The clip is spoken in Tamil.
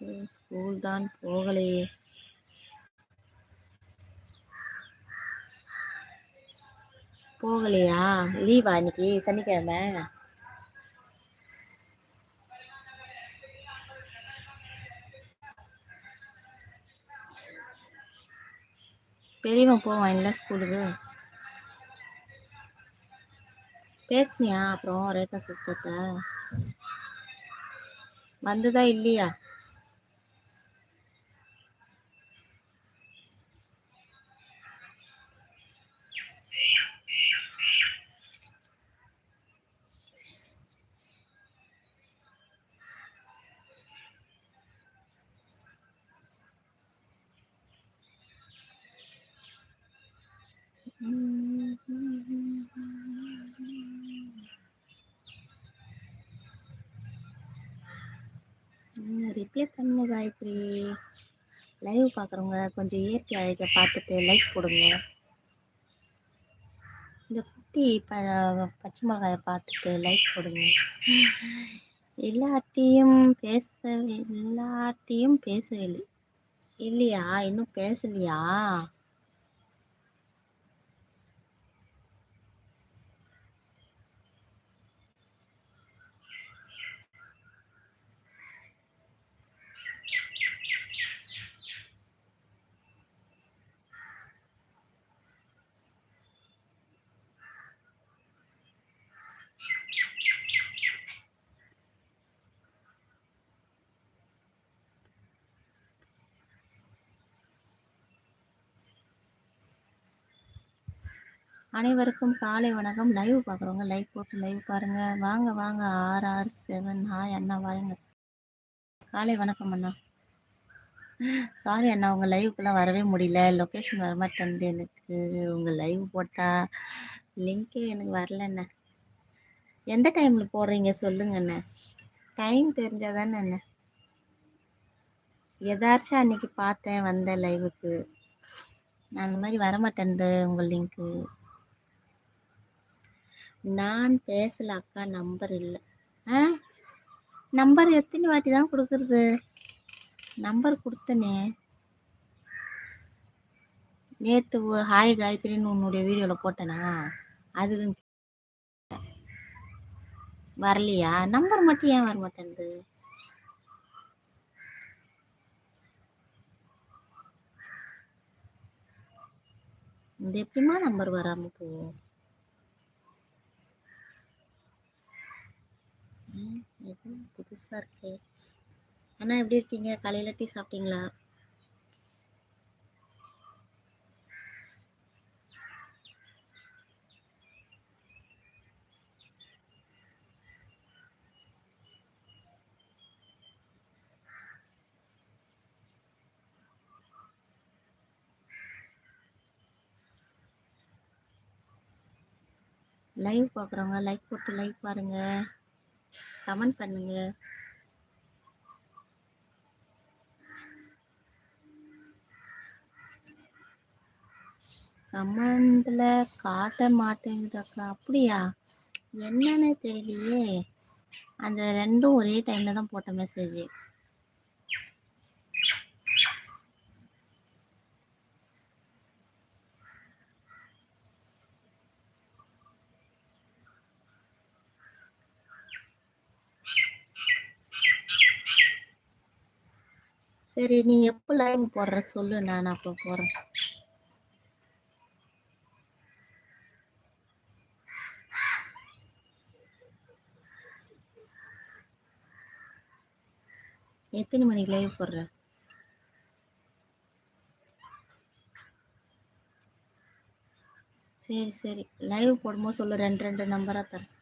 ஸ்கூல் தான் போகலையே. போகலையா? லீவா இன்னைக்கு? சனிக்கிழமை? பெரியவன் போவான் இல்லை ஸ்கூலுக்கு? பேசுனியா? அப்புறம் ரேகா சிஸ்டர்கிட்ட. வந்ததா இல்லையா? ரிப்ளை பண்ணுங்க காயத்ரி. லைவ் பார்க்குறவங்க கொஞ்சம் இயற்கை அழகை பார்த்துட்டு லைக் கொடுங்க இந்த குட்டி ப பச்சை மிளகாயை பார்த்துட்டு லைக் கொடுங்க எல்லாட்டையும் பேசவே எல்லாட்டையும் பேசவில்லை இல்லையா? இன்னும் பேசலையா? அனைவருக்கும் காலை வணக்கம். லைவ் பார்க்குறவங்க லைக் போட்டு லைவ் பாருங்க. வாங்க வாங்க. R R seven. ஹாய் அண்ணா வாங்க. காலை வணக்கம் அண்ணா. சாரி அண்ணா உங்கள் லைவுக்குலாம் வரவே முடியல. லொக்கேஷன் வரமாட்டேங்குது எனக்கு. உங்கள் லைவ் போட்டால் லிங்க்கு எனக்கு வரலண்ணே எந்த டைமில் போடுறீங்க? சொல்லுங்கண்ணே டைம் தெரிஞ்சால் தானே அண்ணே. எதாச்சும் அன்னைக்கு பார்த்தேன் வந்தேன் லைவுக்கு நான் அந்த மாதிரி வரமாட்டேன்து உங்கள் லிங்க்கு நான் பேசல அக்கா நம்பர் இல்லை. ஆ? நம்பர் எத்தனை வாட்டி தான் கொடுக்குறது? நம்பர் கொடுத்தனே. நேற்று ஒரு ஹாய் காயத்ரின்னு உன்னுடைய வீடியோவில் போட்டேனா? அது வரலையா? நம்பர் மட்டும் ஏன் வர மாட்டேங்குது இது எப்படிமா நம்பர் வராமல் போகும்? எதுவும் புதுசாக இருக்கே. அண்ணா எப்படி இருக்கீங்க? காலையில் டீ சாப்பிட்டீங்களா? லைவ் பார்க்குறவங்க லைக் போட்டு லைக் பாருங்கள் கமெண்ட் பண்ணுங்க. கமெண்ட்ல காட்ட மாட்டேங்குதாக்கா. அப்படியா? என்னன்னு தெரியலையே. அந்த ரெண்டும் ஒரே டைம்ல தான் போட்ட மெசேஜ் சரி நீ எப்போ லைவ் போடுற? சொல்லு நான் அப்போ போகிறேன் எத்தனை மணிக்கு லைவ் போடுற? சரி சரி. லைவ் போடும்போது சொல்லு ரெண்டு ரெண்டு நம்பராக தரேன்.